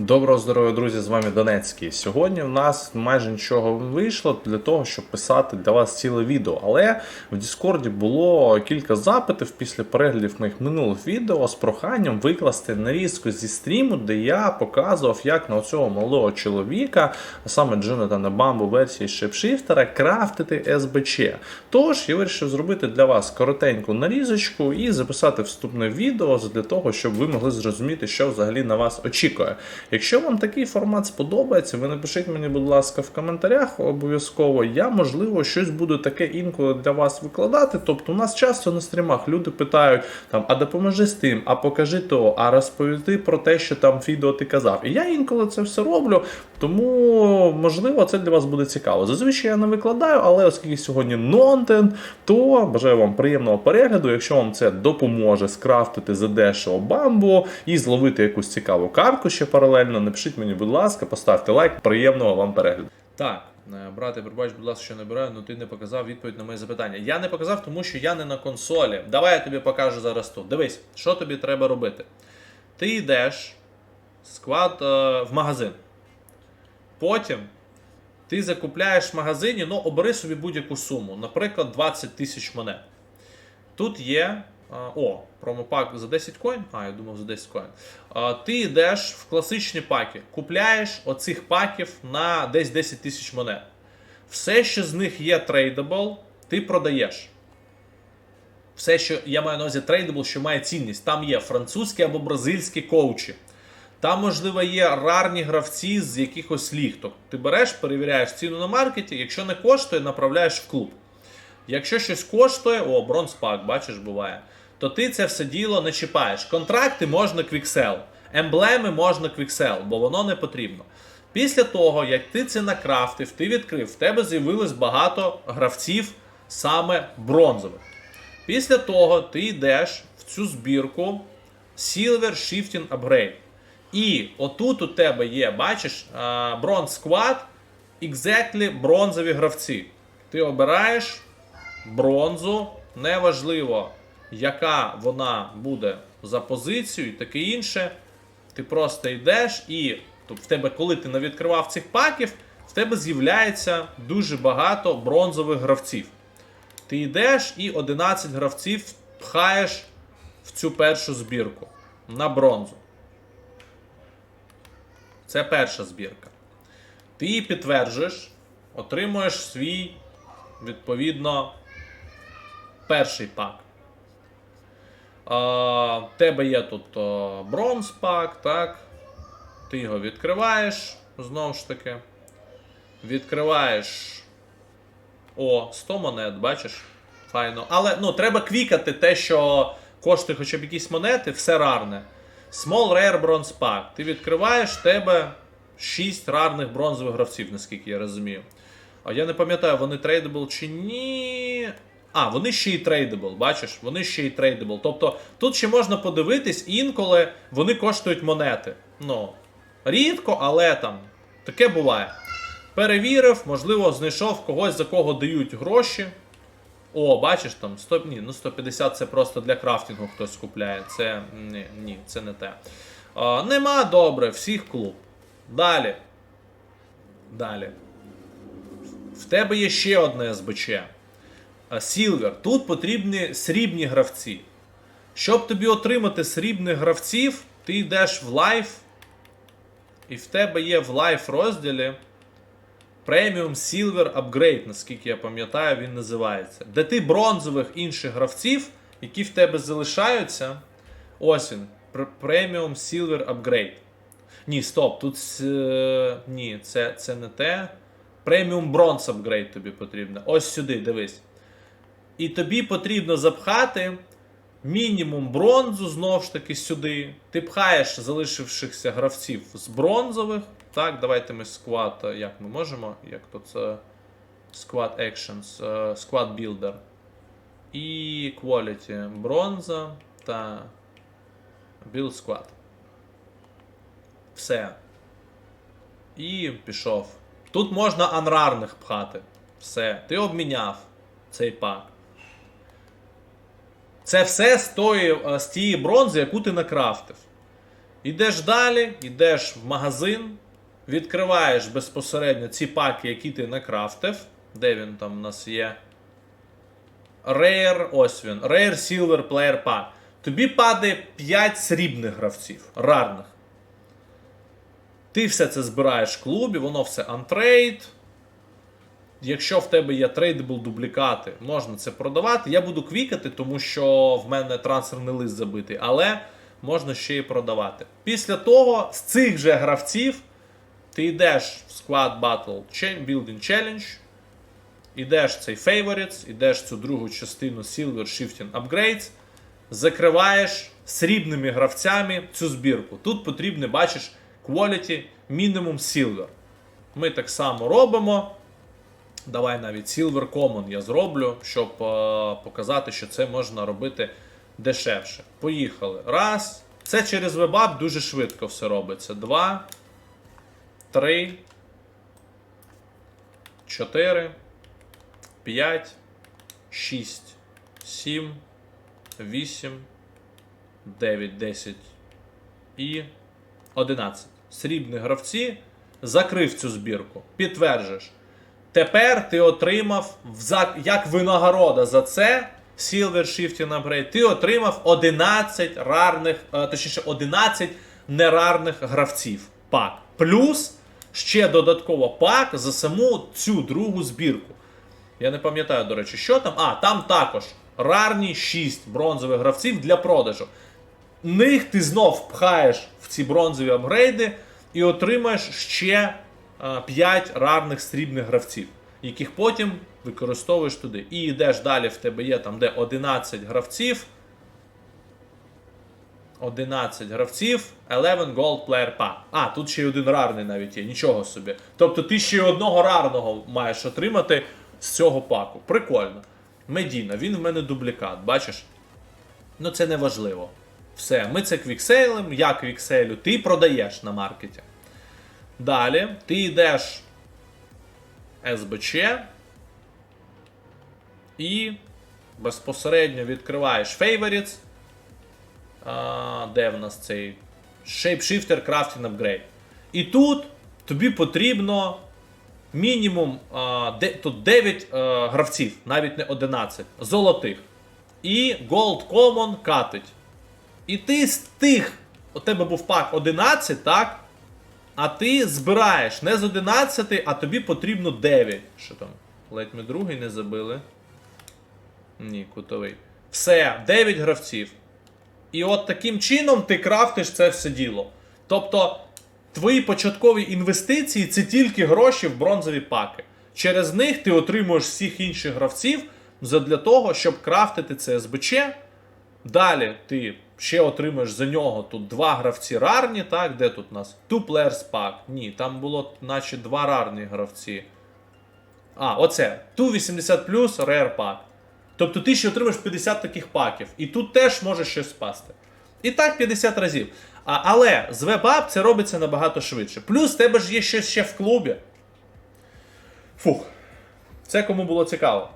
Доброго здоров'я, друзі! З вами Донецький. Сьогодні в нас майже нічого не вийшло для того, щоб писати для вас ціле відео. Але в Діскорді було кілька запитів після переглядів моїх минулих відео з проханням викласти нарізку зі стріму, де я показував, як на цього молодого чоловіка, а саме Джонатана Бамбу версії шепшифтера, крафтити СБЧ. Тож я вирішив зробити для вас коротеньку нарізочку і записати вступне відео для того, щоб ви могли зрозуміти, що взагалі на вас очікує. Якщо вам такий формат сподобається, ви напишіть мені, будь ласка, в коментарях обов'язково. Я, можливо, щось буду таке інколи для вас викладати. Тобто, у нас часто на стрімах люди питають, там, а допоможи з тим, а покажи то, а розповіди про те, що там відео ти казав. І я інколи це все роблю, тому можливо це для вас буде цікаво. Зазвичай я не викладаю, але оскільки сьогодні нонтент, то бажаю вам приємного перегляду. Якщо вам це допоможе скрафтити задешево бамбу і зловити якусь цікаву картку ще паралельно, напишіть мені, будь ласка, поставте лайк. Приємного вам перегляду. Так, е, брате, пробач, будь ласка, що не бираю, але ти не показав відповідь на моє запитання. Я не показав, тому що я не на консолі. Давай я тобі покажу зараз тут. Дивись, що тобі треба робити. Ти йдеш склад е, в магазин. Потім ти закупляєш в магазині, ну обери собі будь-яку суму, наприклад, 20 тисяч монет. Тут є. О, промопак за 10 коін. А, я думав за 10 коін. Ти йдеш в класичні паки, купляєш оцих паків на десь 10 тисяч монет. Все, що з них є трейдабл, ти продаєш. Все, що я маю на увазі трейдабл, що має цінність. Там є французькі або бразильські коучі. Там, можливо, є рарні гравці з якихось ліг. Тобто ти береш, перевіряєш ціну на маркеті, якщо не коштує, направляєш в клуб. Якщо щось коштує, о, бронзпак, бачиш, буває, то ти це все діло не чіпаєш. Контракти можна квіксел, емблеми можна квіксел, бо воно не потрібно. Після того, як ти це накрафтив, ти відкрив, в тебе з'явилось багато гравців саме бронзових. Після того ти йдеш в цю збірку Silver Shifting Upgrade. І отут у тебе є, бачиш, бронз склад, exactly бронзові гравці. Ти обираєш бронзу, неважливо, яка вона буде за позицією і таке інше. Ти просто йдеш і тобто в тебе, коли ти не відкривав цих паків, в тебе з'являється дуже багато бронзових гравців. Ти йдеш і 11 гравців пхаєш в цю першу збірку на бронзу. Це перша збірка. Ти її підтверджуєш, отримуєш свій, відповідно, перший пак. В тебе є тут бронз пак, так? Ти його відкриваєш, знову ж таки. Відкриваєш. О, 100 монет, бачиш? Файно. Але ну, треба квікати те, що коштує хоча б якісь монети, все рарне. Small Rare Bronze Pack. Ти відкриваєш тебе 6 рарних бронзових гравців, наскільки я розумію. А я не пам'ятаю, вони трейдабл чи ні. А, вони ще й трейдабл, бачиш? Вони ще й трейдабл. Тобто тут ще можна подивитись, інколи вони коштують монети. Ну, рідко, але там таке буває. Перевірив, можливо, знайшов когось, за кого дають гроші. О, бачиш там 100, ні, ну 150 це просто для крафтингу хтось купляє. Це ні, ні це не те. А, нема добре, всіх клуб. Далі. Далі. В тебе є ще одне СБЧ. Сілвер. Тут потрібні срібні гравці. Щоб тобі отримати срібних гравців, ти йдеш в лайф. І в тебе є в лайф розділі. Premium Silver Upgrade, наскільки я пам'ятаю, він називається. Де ти бронзових інших гравців, які в тебе залишаються. Ось він. Premium Silver Upgrade. Ні, стоп, тут. е, ні, це, це не те. Premium Bronze Upgrade тобі потрібно. Ось сюди, дивись. І тобі потрібно запхати мінімум бронзу знову ж таки сюди. Ти пхаєш залишившихся гравців з бронзових. Так, давайте ми склад, е, як ми можемо, як то це Squad Actions, е, Squad Builder. І Quality бронза та Build Squad. Все. І пішов. Тут можна анрарних пхати. Все. Ти обміняв цей пак. Це все з, тої, е, з тієї бронзи, яку ти накрафтив. Йдеш далі, йдеш в магазин, відкриваєш безпосередньо ці паки, які ти накрафтив. Де він там у нас є? Rare, ось він. Rare Silver Player Pack. Тобі падає 5 срібних гравців, рарних. Ти все це збираєш в клубі, воно все антрейд. Якщо в тебе є трейдабл дублікати, можна це продавати. Я буду квікати, тому що в мене трансферний лист забитий, але можна ще й продавати. Після того, з цих же гравців, ти йдеш в Squad Battle Building Challenge, йдеш цей Favorites, йдеш цю другу частину Silver Shifting Upgrades, закриваєш срібними гравцями цю збірку. Тут потрібно, бачиш, quality minimum silver. Ми так само робимо. Давай навіть Silver Common я зроблю, щоб е, показати, що це можна робити дешевше. Поїхали. Раз. Це через WebApp дуже швидко все робиться. Два. Три. Чотири. П'ять. Шість. Сім. Вісім. Дев'ять. Десять. І 11. Срібні гравці закрив цю збірку. Підтверджуєш. Тепер ти отримав як винагорода за це Silver Shifting Upgrade, ти отримав 11 рарних, е, точніше 11 нерарних гравців. Пак. Плюс ще додатково пак за саму цю другу збірку. Я не пам'ятаю, до речі, що там. А, там також рарні 6 бронзових гравців для продажу. Них ти знов пхаєш в ці бронзові апгрейди і отримаєш ще 5 рарних срібних гравців, яких потім використовуєш туди. І йдеш далі, в тебе є там, де 11 гравців. 11 гравців, 11 Gold Player Pack. А, тут ще й один рарний навіть є, нічого собі. Тобто ти ще й одного рарного маєш отримати з цього паку. Прикольно. Медіна, він в мене дублікат, бачиш? Ну це не важливо. Все, ми це квіксейлим, я квіксейлю, ти продаєш на маркеті. Далі ти йдеш СБЧ і безпосередньо відкриваєш Favorites. А, де в нас цей Shapeshifter Crafting Upgrade. І тут тобі потрібно мінімум а, де, тут 9 а, гравців, навіть не 11, золотих. І Gold Common катить. І ти з тих, у тебе був пак 11, так? А ти збираєш не з 11, а тобі потрібно 9. Що там? Ледь ми другий не забили. Ні, кутовий. Все, 9 гравців. І от таким чином ти крафтиш це все діло. Тобто, твої початкові інвестиції це тільки гроші в бронзові паки. Через них ти отримуєш всіх інших гравців для того, щоб крафтити це СБЧ. Далі ти ще отримаєш за нього тут два гравці рарні, так? Де тут у нас? Two players pack. Ні, там було наче два рарні гравці. А, оце. Ту 80 Rare Pack. Тобто ти ще отримаєш 50 таких паків. І тут теж можеш щось спасти. І так 50 разів. А, але з WebApp це робиться набагато швидше. Плюс в тебе ж є щось ще в клубі. Фух. Це кому було цікаво.